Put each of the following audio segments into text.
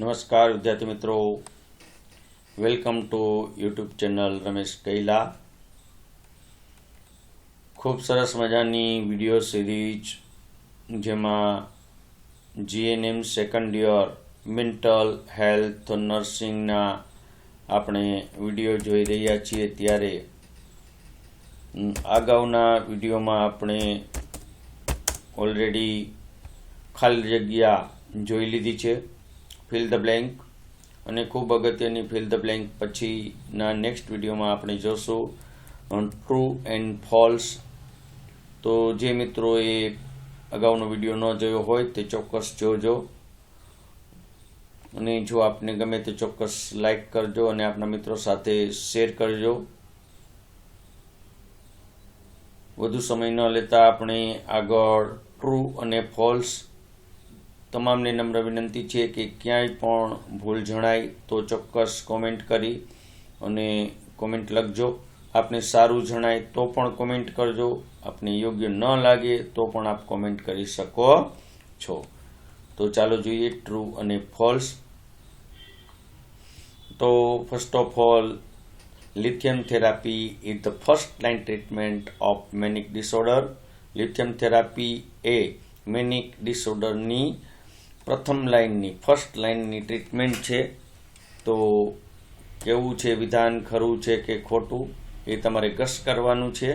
નમસ્કાર, વિદ્યાર્થી મિત્રો. Welcome to YouTube channel Ramesh Kaila. ખૂબ સરસ મજાની વીડિયો સિરીઝ જેમાં GNM second year mental health નર્સિંગના આપણે વીડિયો જોઈ રહ્યા છીએ ત્યારે. અગાઉના વિડીયોમાં આપણે ઓલરેડી ખાલી જગ્યા જોઈ લીધી છે. ફિલ ધ બ્લેન્ક અને ખૂબ અગત્યની ફિલ ધ બ્લેન્ક પછીના નેક્સ્ટ વિડીયોમાં આપણે જોશું ટ્રુ એન્ડ ફોલ્સ તો જે મિત્રોએ અગાઉનો વીડિયો ન જોયો હોય તે ચોક્કસ જોજો. અને જો આપને ગમે તે ચોક્કસ લાઈક કરજો અને આપના મિત્રો સાથે શેર કરજો. વધુ સમય ન લેતા આપણે આગળ ટ્રુ અને ફોલ્સ તમામને નમ્ર વિનંતી છે કે ક્યાંય પણ ભૂલ જણાય તો ચોક્કસ કોમેન્ટ કરી અને કોમેન્ટ લખજો. આપને સારું જણાય તો પણ કોમેન્ટ કરજો. આપને યોગ્ય ન લાગે તો પણ આપ કોમેન્ટ કરી શકો છો. તો ચાલો જોઈએ ટ્રુ અને ફોલ્સ તો first of all lithium therapy is the first line treatment of manic disorder. Lithium therapy એ મેનિક ડિસઓર્ડરની પ્રથમ લાઇનની, ફર્સ્ટ લાઇનની ટ્રીટમેન્ટ છે. તો કેવું છે, વિધાન ખરું છે કે ખોટું, એ તમારે ગસ કરવાનું છે.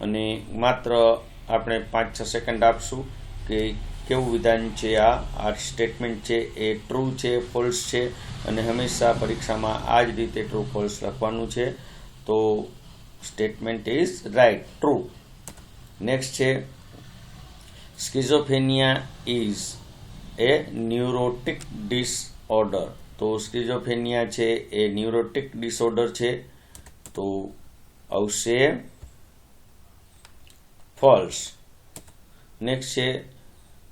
અને માત્ર આપણે પાંચ છ સેકન્ડ આપશું કે કેવું વિધાન છે આ આ સ્ટેટમેન્ટ છે, એ ટ્રુ છે ફોલ્સ છે, અને હંમેશા પરીક્ષામાં આ જ રીતે ટ્રુ ફોલ્સ લખવાનું છે. તો statement is right true next છે schizophrenia is A neurotic disorder. તો સ્કિઝોફેનિયા છે એ ન્યુરોટિક ડિસઓર્ડર છે. તો આવશે ફોલ્સ. નેક્સ્ટ છે,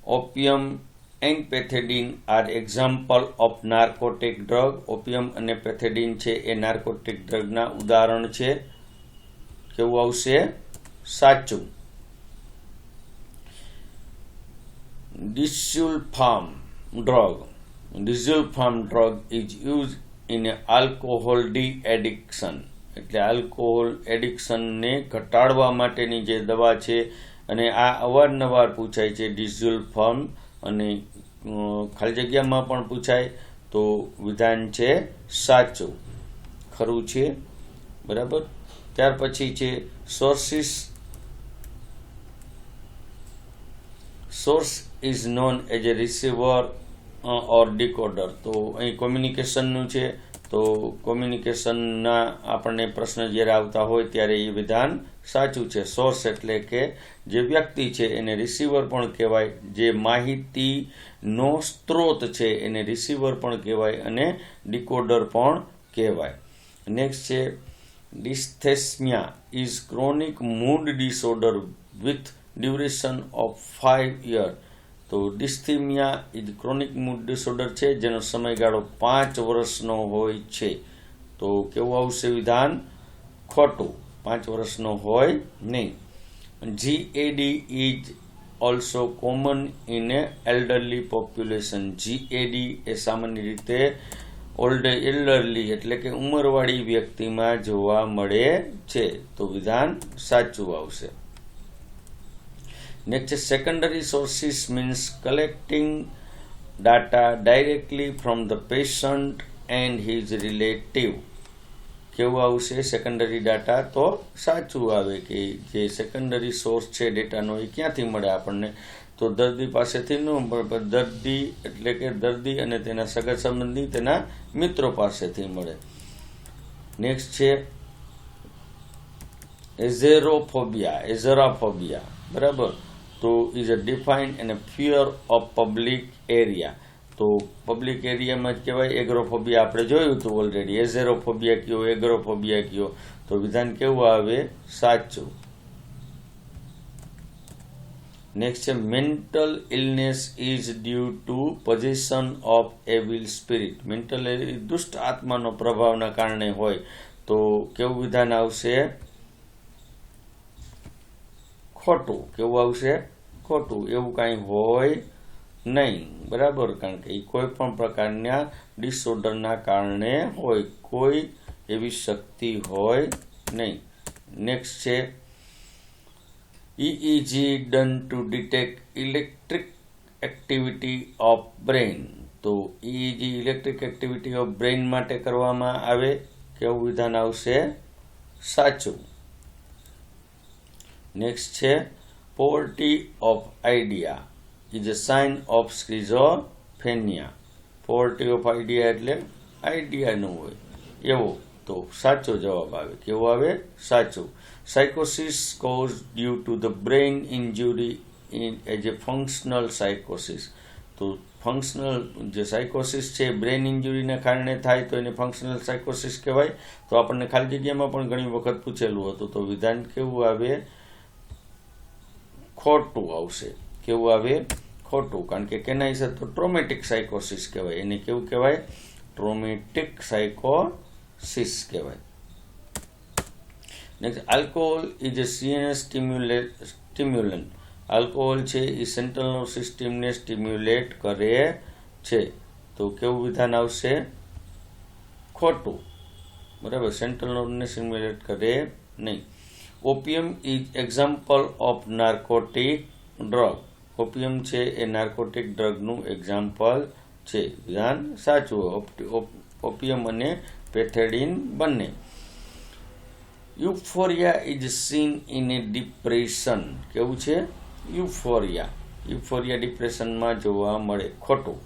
opium and pethidine are example of narcotic drug. Opium અને પેથેડિન છે એ નાર્કોટિક ડ્રગના ઉદાહરણ છે. કેવું આવશે? સાચું. Disulfiram drug. Disulfam drug is use in alcohol de addiction એટલે આલ્કોહોલ એડિક્શનને ઘટાડવા માટેની જે દવા છે અને આ અવારનવાર પૂછાય છે ડિઝુલ્ફામ અને ખાલી જગ્યામાં પણ પૂછાય તો વિધાન છે સાચું. ખરું છે? બરાબર? ત્યાર પછી છે sources source is known as a receiver or decoder તો અહીં કોમ્યુનિકેશનનું છે. તો કોમ્યુનિકેશનના આપણને પ્રશ્ન જ્યારે આવતા હોય ત્યારે એ વિધાન સાચું છે. સોર્સ એટલે કે જે વ્યક્તિ છે એને રિસીવર પણ કહેવાય. જે માહિતીનો સ્ત્રોત છે એને રિસીવર પણ કહેવાય અને ડીકોડર પણ કહેવાય. નેક્સ્ટ છે dysthymia is chronic mood disorder with duration of five year તો ડિસ્થિમિયા એ ક્રોનિક મૂડ ડિસઓર્ડર છે, જેનો સમયગાળો પાંચ વર્ષનો હોય છે. તો કેવું આવશે વિધાન? ખોટું. પાંચ વર્ષનો હોય નહીં. GAD is also common in a elderly population GAD એ સામાન્ય રીતે ઓલ્ડ એલ્ડરલી એટલે કે ઉંમરવાળી વ્યક્તિમાં જોવા મળે છે. તો વિધાન સાચું આવશે. નેક્સ્ટ છે secondary sources means collecting data directly from the patient and his relative કેવું આવશે સેકન્ડરી ડાટા તો સાચું આવે કે જે સેકન્ડરી સોર્સ છે ડેટાનો એ ક્યાંથી મળે આપણને? તો દર્દી પાસેથી ન દર્દી એટલે કે દર્દી અને તેના સગા સંબંધી તેના મિત્રો પાસેથી મળે. નેક્સ્ટ છે એઝેરોફોબિયા એઝેરાફોબિયા બરાબર? તો is a defined and fear of public area તો પબ્લિક એરિયામાં જ કહેવાય એગ્રોફોબિયા આપણે જોયું હતું ઓલરેડી એઝેરોફોબિયા કયો એગ્રોફોબિયા કયો? તો વિધાન કેવું આવે? સાચું. નેક્સ્ટ છે mental illness is due to position of evil spirit mental દુષ્ટ આત્માનો પ્રભાવના કારણે હોય. તો કેવું વિધાન આવશે? ખોટું કેવું આવશે? ખોટું. એવું કાંઈ હોય નહીં. બરાબર? કારણ કે એ કોઈ પણ પ્રકારના ડિસઓર્ડરના કારણે હોય. કોઈ એવી શક્તિ હોય નહીં. નેક્સ્ટ છે. EEG done to detect electric activity of brain તો EEG electric activity of brain માટે કરવામાં આવે. કેવું વિધાન આવશે? સાચું. નેક્સ્ટ છે poverty of idea is a sign of schizophrenia poverty of idea એટલે આઈડિયાનું હોય. એવો. તો સાચો જવાબ આવે. કેવો આવે? સાચો. સાયકોસિસ cause due to the brain ઇન્જુરી in as a functional સાયકોસિસ તો ફંક્શનલ જે સાયકોસિસ છે બ્રેઇન ઇન્જુરીના કારણે થાય તો એને ફંક્શનલ સાયકોસિસ કહેવાય. તો આપણને ખાલી જગ્યામાં પણ ઘણી વખત પૂછેલું હતું. તો વિધાન કેવું આવે? ખોટું આવશે. કેવું આવે? ખોટું. કારણ કે કેના હિસાબ તો ટ્રોમેટિક સાયકોસિસ કહેવાય. એને કેવું કહેવાય? ટ્રોમેટિક સાયકોસિસ કહેવાય. Next alcohol is a CNS stimulate stimulant alcohol છે, એ સેન્ટ્રલ નર્વ સિસ્ટમને સ્ટિમ્યુલેટ કરે છે. તો કેવું વિધાન આવશે? ખોટું. બરાબર. સેન્ટ્રલ નર્વને સ્ટિમ્યુલેટ કરે નહીં. Opium is example of narcotic drug opium છે એ નાર્કોટિક ડ્રગનું એક્ઝામ્પલ છે. ધ્યાન સાચું ઓપિયમ અને પેથેડિન બંને. Euphoria is seen in a depression કેવું છે? યુફોરિયા યુફોરિયા ડિપ્રેશનમાં જોવા મળે. ખોટું.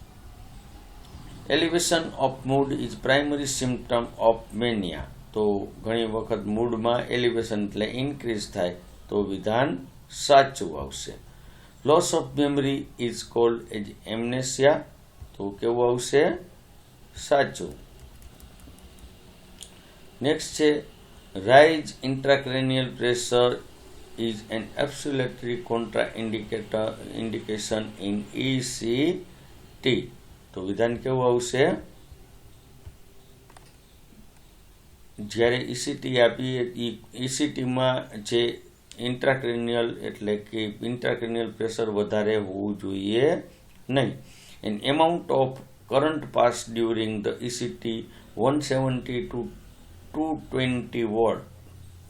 Elevation of mood is primary symptom of mania તો ઘણી વખત મૂડમાં એલિવેશન એટલે ઇન્ક્રીઝ થાય તો વિધાન સાચું આવશે. Loss of memory is called as amnesia તો કેવું આવશે? સાચું. નેક્સ્ટ છે rise intracranial pressure is an absolutely contraindicator, indication in T તો વિધાન કેવું આવશે? જ્યારે ઇસીટી આપીએ ઇસીટીમાં જે ઇન્ટ્રાક્રિનિયલ એટલે કે ઇન્ટ્રાક્રિનિયલ પ્રેશર વધારે હોવું જોઈએ નહીં. An amount of current pass during the ECT one seventy to two twenty watt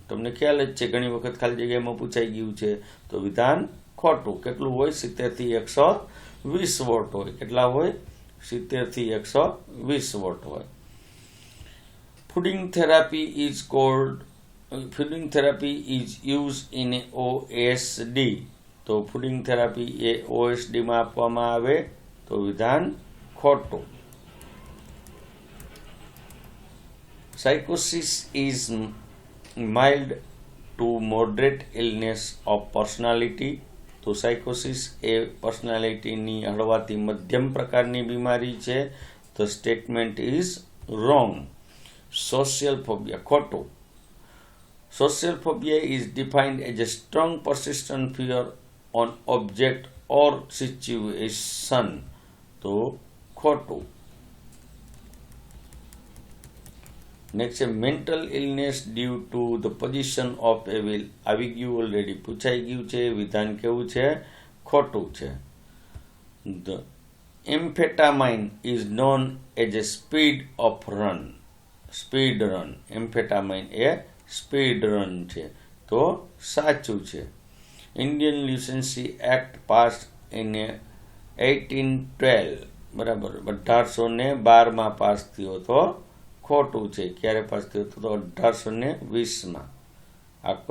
તમને ખ્યાલ જ છે, ઘણી વખત ખાલી જગ્યામાં પૂછાઈ ગયું છે. તો વિધાન ખોટું. કેટલું હોય? સિત્તેરથી એકસો વીસ વોટ હોય. કેટલા હોય? સિત્તેરથી એકસો વીસ વોટ હોય. Flooding therapy is called flooding therapy is use in O S D તો ફૂડિંગ થેરાપી એ ઓએસડીમાં આપવામાં આવે તો વિધાન ખોટું. સાયકોસિસ is mild to moderate illness of personality તો સાયકોસિસ એ પર્સનાલિટીની હળવાથી મધ્યમ પ્રકારની બીમારી છે. The statement is wrong social phobia ખોટું social phobia is defined as a strong persistent fear on object or situation તો ખોટું નેક્સ્ટ છે mental illness due to the position of evil આવી ગયું ઓલરેડી પૂછાઈ ગયું છે, વિધાન કેવું છે? ખોટું છે the amphetamine is known as a speed of run speed run. Amphetamine A speed run છે. તો સાચું છે. Indian lunacy act pass in eighteen twelve, બરાબર અઢારસો ને બારમાં પાસ થયો હતો ખોટું છે. ક્યારે પાસ થયો હતો તો અઢારસો ને વીસમાં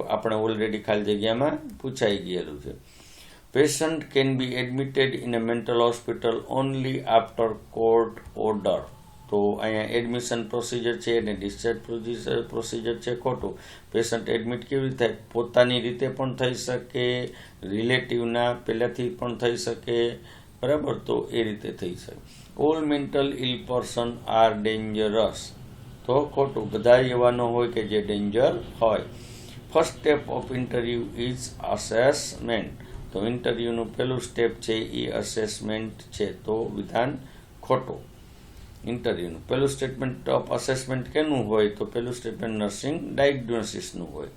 આપણે ઓલરેડી ખાલી જગ્યામાં પૂછાઈ ગયેલું છે. Patient can be admitted in a mental hospital only after court order તો અહીંયા એડમિશન પ્રોસિજર છે અને ડિસ્ચાર્જ પ્રોસિજર પ્રોસિજર છે ખોટું. પેશન્ટ એડમિટ કેવી રીતે થાય? પોતાની રીતે પણ થઈ શકે રિલેટિવના પહેલાંથી પણ થઈ શકે, બરાબર? તો એ રીતે થઈ શકે. All mental ill person are dangerous તો ખોટું. બધા એવાનો હોય કે જે ડેન્જર હોય. First step of interview is assessment તો ઇન્ટરવ્યૂનું પહેલું સ્ટેપ છે એ અસેસમેન્ટ છે. તો વિધાન ખોટું. ઇન્ટરવ્યૂનું પહેલું સ્ટેટમેન્ટ ઓફ અસેસમેન્ટ કેનું હોય તો પહેલું સ્ટેટમેન્ટ નર્સિંગ ડાયગ્નોસિસનું હોય.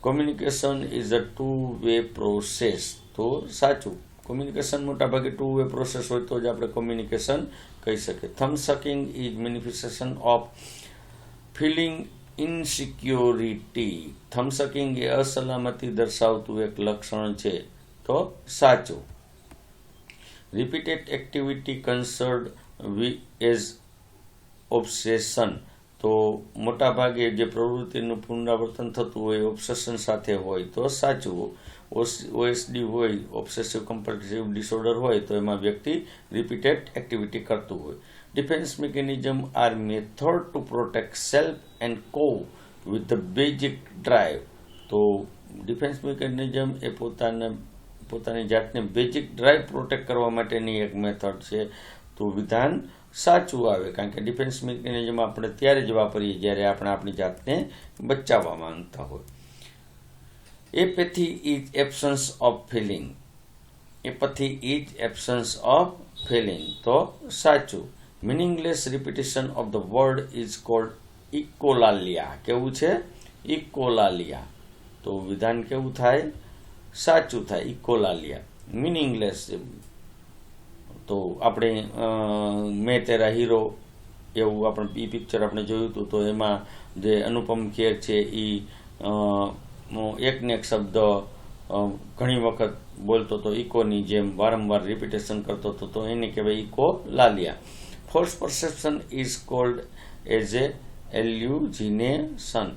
Communication is a two way process તો સાચું. કોમ્યુનિકેશન મોટાભાગે ટુ વે પ્રોસેસ હોય તો જ આપણે કોમ્યુનિકેશન કહી શકીએ. Thumb sucking is manifestation of feeling insecurity thumb sucking એ અસલામતી દર્શાવતું એક લક્ષણ છે. તો સાચું. Repeated activity considered we as obsession તો મોટાભાગે જે પ્રવૃત્તિનું પુનરાવર્તન થતું હોય ઓબ્સેશન સાથે હોય, તો સાચું. ઓએસડી હોય ઓબ્સેસિવ કમ્પલ્સિવ ડિસઓર્ડર હોય, તો એમાં વ્યક્તિ રિપીટેડ એક્ટિવિટી કરતું હોય. Defence mechanism are method to protect self and cope with the basic drive તો ડિફેન્સ મિકેનિઝમ એ પોતાને, પોતાની જાતને બેઝિક ડ્રાઈવ પ્રોટેક્ટ કરવા માટેની એક મેથડ છે. તો વિધાન સાચું આવે. કારણ કે ડિફેન્સ મિકેનિઝમ આપણે ત્યારે જ વાપરીએ જ્યારે આપણે આપણી જાતને બચાવવા માંગતા હોય. Apathy is absence of feeling. Apathy is absence of feeling. તો સાચું. Meaningless repetition of the word is called echolalia કેવું છે? ઇકોલાલિયા તો વિધાન કેવું થાય? સાચું થાય. ઇકોલાલિયા મિનિંગલેસ તો આપણે મેં તેરા હીરો એવું આપણે એ પિક્ચર આપણે જોયું હતું, તો એમાં જે અનુપમ ખેર છે એ એકને એક શબ્દ ઘણી વખત બોલતો હતો ઇકોની જેમ વારંવાર રિપીટેશન કરતો હતો, તો એને કહેવાય echolalia. False perception is called as a hallucination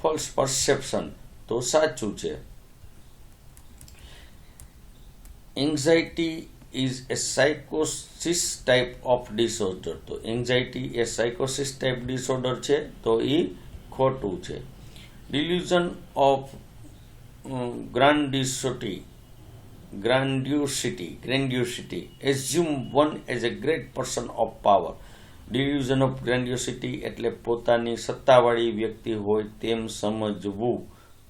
false perception તો સાચું છે. એન્ઝાઇટી ઇઝ એ સાયકોસિસ ટાઈપ ઓફ ડિસઓર્ડર તો એન્ઝાઇટી એ સાયકોસિસ ટાઈપ ડિસઓર્ડર છે, તો એ ખોટું છે. Delusion of grandiosity grandiosity grandiosity assume one as a great person of power delusion of grandiosity એટલે પોતાની સત્તાવાળી વ્યક્તિ હોય તેમ સમજવું.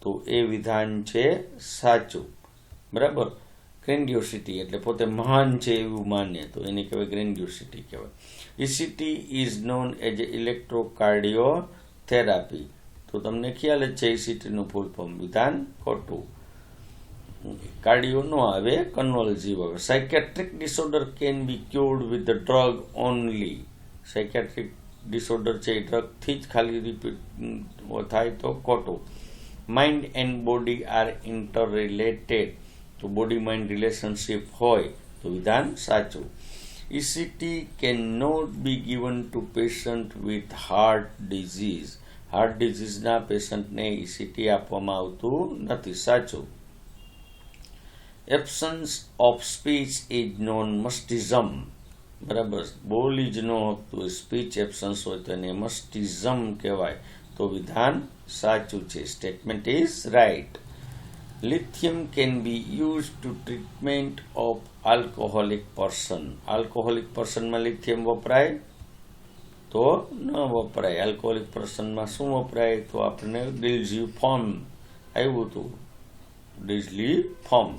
તો એ વિધાન છે સાચું. બરાબર? ગ્રેન્ડ્યુસિટી એટલે પોતે મહાન છે એવું માન્ય તો એને કહેવાય ગ્રેન્ડ્યોસિટી કહેવાય. ECT is known as a electrocardio therapy તો તમને ખ્યાલ જ છે ઇસીટીનું ફૂલ ફોર્મ વિધાન ખોટું. કાર્ડિયો નો આવે કન્વલ્ઝિવ આવે. Psychiatric disorder can be cured with the drug only psychiatric disorder છે એ ડ્રગથી જ ખાલી રિપીટ થાય તો ખોટું. Mind and body are inter related તો બોડી માઇન્ડ રિલેશનશિપ હોય તો વિધાન સાચું. ECT can not be given to patient with heart disease heart ડિઝીઝના પેશન્ટને ઇસીટી આપવામાં આવતું નથી. સાચું. Absence of speech is known mutism બરાબર? બોલી જ ન હતું સ્પીચ એબસન્સ હોય તો એને મસ્ટિઝમ કહેવાય. તો વિધાન સાચું છે. Statement is right lithium can be use to treatment of alcoholic person alcoholic પર્સનમાં lithium વપરાય? તો ન વપરાય. આલ્કોહોલિક પર્સનમાં શું વપરાય? તો ડિલ્ઝી ફોર્મ આવ્યું હતું. Form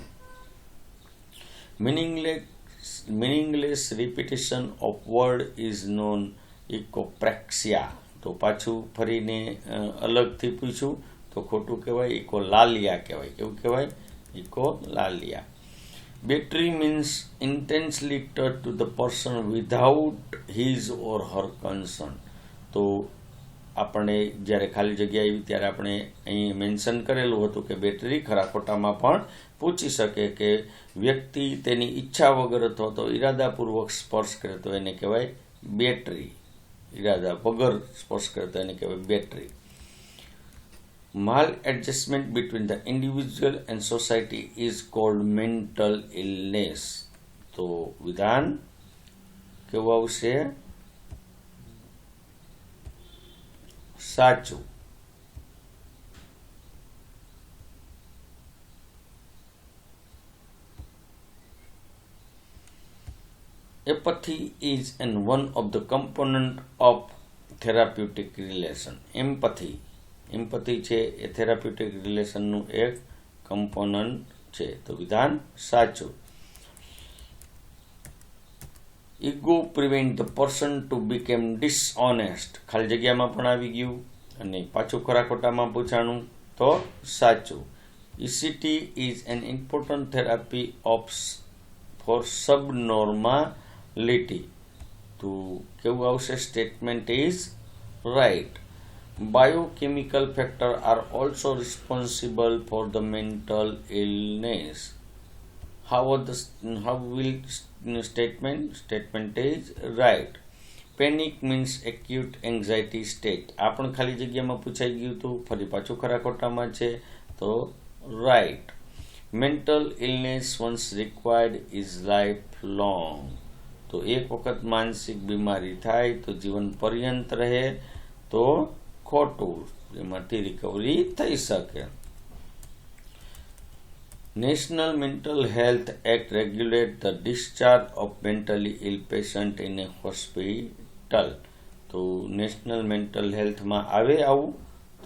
meaningless meaningless repetition of word is known echopraxia તો પાછું ફરીને અલગથી પૂછ્યું તો ખોટું કહેવાય ઇકો લાલિયા કહેવાય. કેવું કહેવાય? Echolalia. Battery means intensely touch to the person without his or her concern તો આપણે જ્યારે ખાલી જગ્યા આવી ત્યારે આપણે અહીં મેન્શન કરેલું હતું કે બેટરી ખરા ખોટામાં પણ પૂછી શકે કે વ્યક્તિ તેની ઈચ્છા વગર અથવા તો ઈરાદાપૂર્વક સ્પર્શ કરે તો એને કહેવાય બેટરી ઈરાદા વગર સ્પર્શ કરે તો એને કહેવાય battery maladjustment between the individual and society is called mental illness તો વિધાન કેવું આવશે સાચું Empathy is an one of the component of therapeutic relation. Empathy empathy છે એ થેરાપ્યુટિક રિલેશનનું એક કમ્પોનન્ટ છે. તો વિધાન સાચું. Ego prevent the person to become dishonest ખાલી જગ્યામાં પણ આવી ગયું અને પાછું ખોરાકોટામાં પૂછાણું તો સાચું. ECT is an important therapy of for subnormality તો કેવું આવશે? Statement is right biochemical factor are also responsible for the mental illness how are the how will statement statement is right. Panic means acute anxiety state આ પણ ખાલી જગ્યામાં પૂછાઈ ગયું હતું ફરી પાછું ખરા ખોટામાં છે, તો right mental illness once required is life long તો એક વખત માનસિક બીમારી થાય, તો જીવન પર્યંત રહે, તો ખોટું એમાંથી રિકવરી થઈ શકે. National mental health act regulate the discharge of mentally ill patient in a hospital તો નેશનલ મેન્ટલ હેલ્થમાં આવે આવું?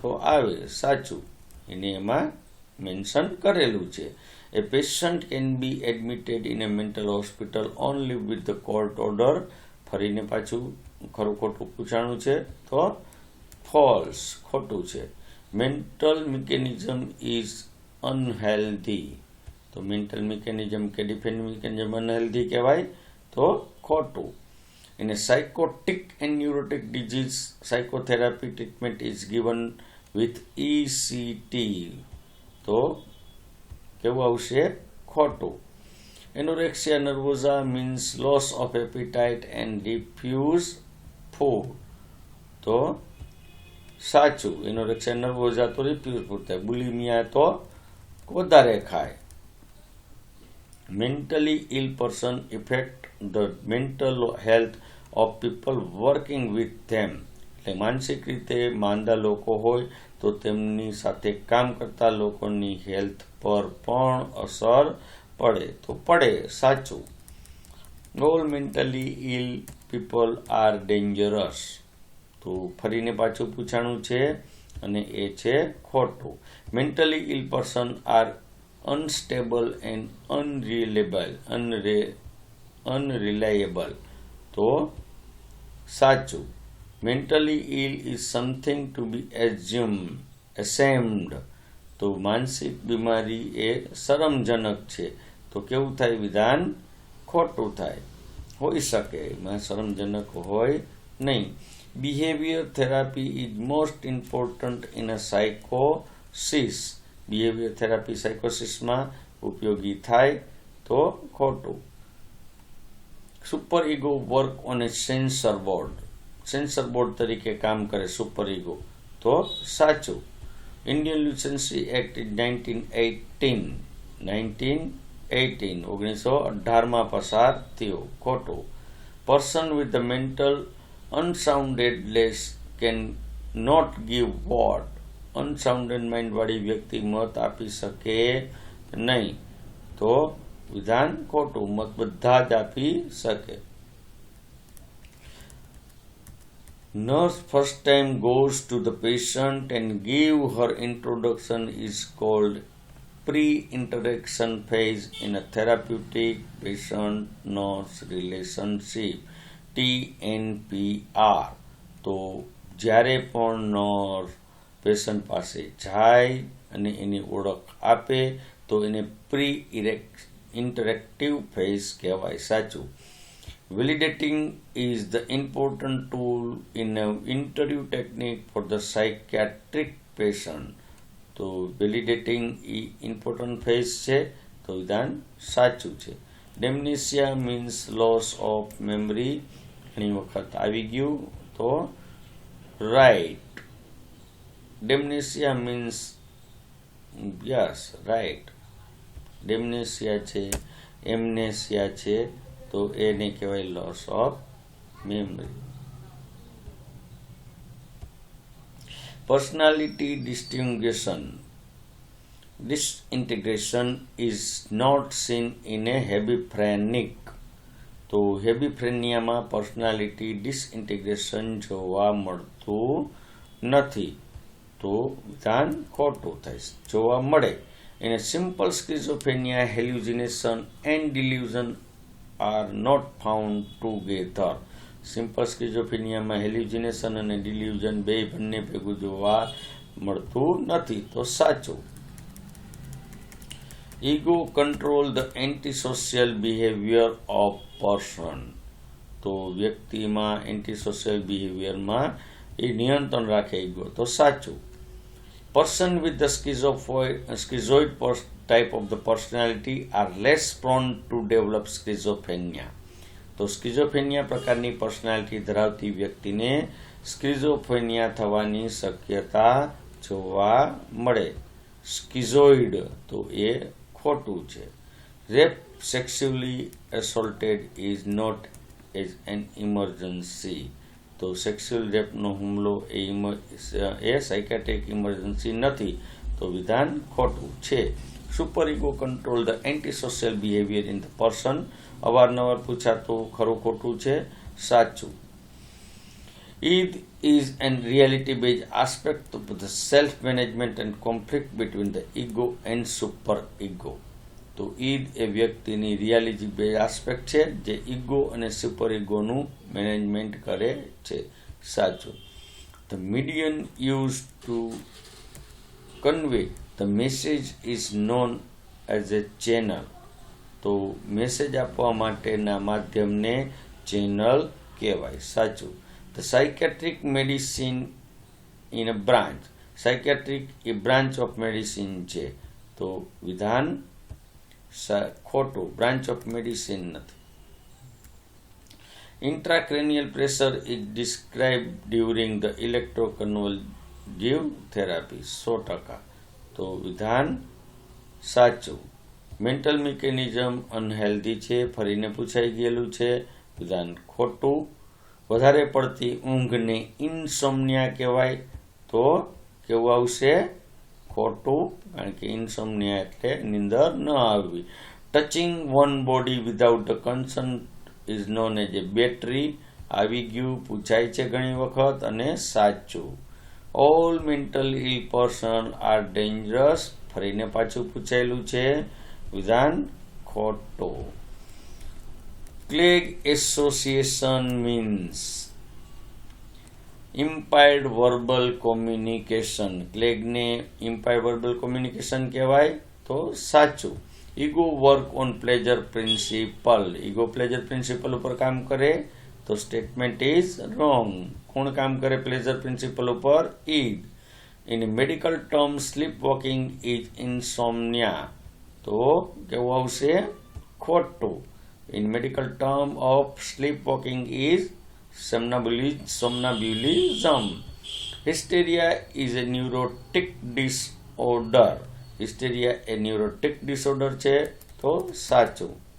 તો આવે, સાચું. એને એમાં મેન્શન કરેલું છે. A patient can be admitted in a mental hospital only with the court order ફરીને પાછું ખરું ખોટું પૂછાણું છે. તો ફોલ્સ, ખોટું છે. મેન્ટલ મિકેનિઝમ ઇઝ અનહેલ્ધી તો મેન્ટલ મિકેનિઝમ કે ડિફેન્ડ મિકેનિઝમ અનહેલ્ધી કહેવાય? તો ખોટું. એને psychotic and neurotic disease psychotherapy treatment is given with ECT તો કેવું આવશે? ખોટું. Anorexia nervosa means loss of appetite and refuse food તો સાચું. એનોરેક્સિયા નર્વોઝા તો રિફ્યુઝ ફૂડ થાય બુલિમિયા તો વધારે ખાય. Mentally ill person affect the mental health of people working with them એટલે માનસિક રીતે માંદા લોકો હોય, તો તેમની સાથે કામ કરતા લોકોની હેલ્થ પર પણ અસર પડે. તો પડે, સાચું. All mentally ill people are dangerous તો ફરીને પાછું પૂછાણું છે અને એ છે ખોટું. Mentally ill person are unstable and unreliable અનરે unreliable તો સાચું. Mentally ill is something to be assume assumed તો માનસિક બીમારી એ શરમજનક છે. તો કેવું થાય વિધાન? ખોટું થાય. હોઈ શકે, એમાં શરમજનક હોય નહીં. Behaviour therapy is most important in a સાયકોસિસ behaviour therapy સાયકોસિસમાં ઉપયોગી થાય તો ખોટું. Super ego work on a censor board censor board તરીકે કામ કરે સુપર ઇગો તો સાચું. Indian lunacy act nineteen eighteen nineteen eighteen ઓગણીસો અઢારમાં પસાર થયો. ખોટું. Person with the mental અનસાઉન્ડેડલેસ can not give vote unsounded માઇન્ડવાળી વ્યક્તિ મત આપી શકે નહીં તો વિધાન ખોટું મત બધા જ આપી શકે nurse first time goes to the patient and give her introduction is called pre-interaction phase in a therapeutic patient nurse relationship TNPR તો જ્યારે પણ પેશન્ટ પાસે જાય અને એની ઓળખ આપે, તો એને પ્રી ઇરેક્ટ ઇન્ટરેક્ટિવ ફેઝ કહેવાય સાચું. Validating is the important tool in interview technique for the the patient તો વેલિડેટિંગ એ ઇમ્પોર્ટન્ટ ફેઝ છે, તો વિધાન સાચું છે. Dementia means loss of memory ઘણી વખત આવી ગયું તો right dementia means yes right dementia છે એમનેશિયા છે, તો એને કહેવાય loss of memory personality distinction disintegration is not seen in a hebephrenic તો હેબિફ્રેનિયામાં પર્સનાલિટી ડિસઇન્ટિગ્રેશન જોવા મળતું નથી. તો વિધાન ખોટું થાય, જોવા મળે. એને simple schizophrenia hallucination and delusion are not found together. Simple સ્કિઝોફેનિયામાં hallucination અને ડિલ્યુઝન બે બંને ભેગું જોવા મળતું નથી. તો સાચું. Ego control the antisocial behaviour of person તો વ્યક્તિમાં એન્ટીસોશિયલ બિહેવિયરમાં એ નિયંત્રણ રાખે તો સાચું. Person with the schizoid, પર્સ type of the personality are less prone to develop schizophrenia. તો સ્કિઝોફેનિયા પ્રકારની પર્સનાલિટી ધરાવતી વ્યક્તિને સ્કિઝોફેનિયા થવાની શક્યતા જોવા મળે. સ્કિઝોઇડ તો એ ખોટું છે. Rape sexually assaulted is not as an emergency તો સેક્સ્યુઅલ રેપનો હુમલો એ એ સાયકેટ્રિક ઇમરજન્સી નથી. તો વિધાન ખોટું છે. Super ego control the anti social behaviour in the person અવારનવાર પૂછાતું ખરું ખોટું છે. સાચું. Eid is an reality based aspect of the self management and conflict between the ego and super ego. તો ઈદ એ વ્યક્તિની રિયાલિટી બે આસ્પેક્ટ છે, જે ઈગો અને સુપર ઈગોનું મેનેજમેન્ટ કરે છે. સાચું. The median use to convey the message is known as a channel તો મેસેજ આપવા માટેના માધ્યમને ચેનલ કહેવાય. સાચું. The psychiatric medicine in a branch psychiatric A branch of medicine છે. તો વિધાન ખોટું. બ્રાન્ચ ઓફ મેડિસિન નથી. Intracranial pressure is describe during the electroconvulsive therapy so ટકા. તો વિધાન સાચું. મેન્ટલ મિકેનિઝમ અનહેલ્ધી છે, ફરીને પૂછાઈ ગયેલું છે. વિધાન ખોટું. વધારે પડતી ઊંઘને ઇન્સોમનિયા કહેવાય. તો કેવું આવશે? ખોટું કારણ કે ઇન્સોમનિયા એટલે નિંદર ન આવવી. Touching one body without the consent is known as a battery આવી ગયું પૂછાય છે ઘણી વખત અને સાચું. All mental ill person are dangerous ફરીને પાછું પૂછાયેલું છે. વિધાન ખોટો. Clang association means impaired verbal communication ક્લેગને impaired verbal communication કહેવાય તો સાચું. Ego work on pleasure principle ego pleasure principle ઉપર કામ કરે તો સ્ટેટમેન્ટ ઇઝ રોંગ કોણ કામ કરે પ્લેજર પ્રિન્સિપલ ઉપર? Id in medical term sleep walking is insomnia તો કેવું આવશે? ખોટું. In medical term of sleep walking is somnambulism hysteria is a neurotic disorder. Hysteria એ ન્યુરોટિક ડિસઓર્ડર છે, તો સાચું.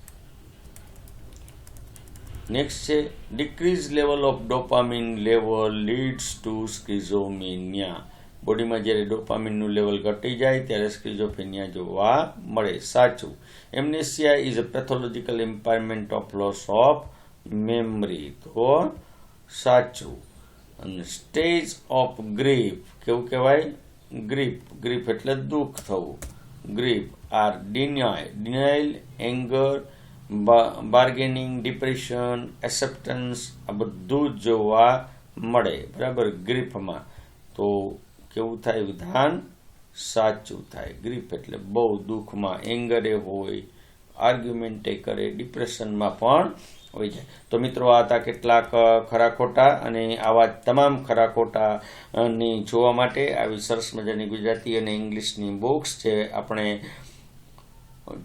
નેક્સ્ટ છે decrease level of dopamine level leads to schizomania બોડીમાં જ્યારે ડોપામિનનું લેવલ ઘટી જાય, ત્યારે સ્કિઝોફેનિયા જોવા મળે. સાચું. Amnesia is a pathological impairment of loss of memory તો સાચું. અને સ્ટેજ ઓફ ગ્રીફ, કેવું કહેવાય? ગ્રીફ ગ્રીફ એટલે દુઃખ થવું. Grief, are deny. Denial anger bargaining, depression acceptance આ બધું જ જોવા મળે. બરાબર? ગ્રીફમાં. તો કેવું થાય વિધાન? સાચું થાય. ગ્રીફ એટલે બહુ દુઃખમાં. એંગરે હોય, આર્ગ્યુમેન્ટે કરે, ડિપ્રેશનમાં પણ હોય છે. તો મિત્રો, આ હતા કેટલાક ખરા ખોટા અને આવા તમામ ખરા ખોટાની જોવા માટે આવી સરસ મજાની ગુજરાતી અને ઇંગ્લિશની બુક્સ જે આપણે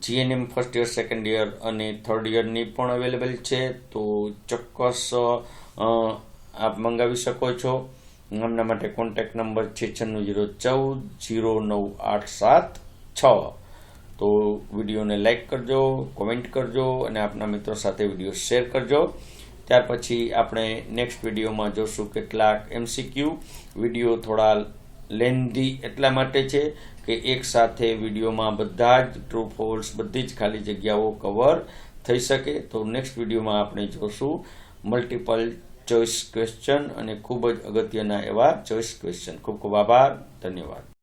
GNM first year second year અને થર્ડ યરની પણ અવેલેબલ છે. તો ચોક્કસ આપ મંગાવી શકો છો. એમના માટે કોન્ટેક્ટ નંબર છે છન્નું જીરો ચૌદ, જીરો નવ આઠ સાત છ. તો વિડીયોને લાઈક કરજો, કોમેન્ટ કરજો અને આપના મિત્રો સાથે વીડિયો શેર કરજો. ત્યાર પછી આપણે નેક્સ્ટ વિડીયોમાં જોશું કેટલાક એમસીક્યુ વીડિયો થોડા લેન્ધી એટલા માટે છે કે એક સાથે વિડીયોમાં બધા જ ટ્રુ ફોલ્સ બધી જ ખાલી જગ્યાઓ કવર થઈ શકે. તો નેક્સ્ટ વિડીયોમાં આપણે જોશું મલ્ટિપલ ચોઇસ ક્વેશ્ચન અને ખૂબ જ અગત્યના એવા ચોઇસ ક્વેશ્ચન ખૂબ ખૂબ આભાર, ધન્યવાદ.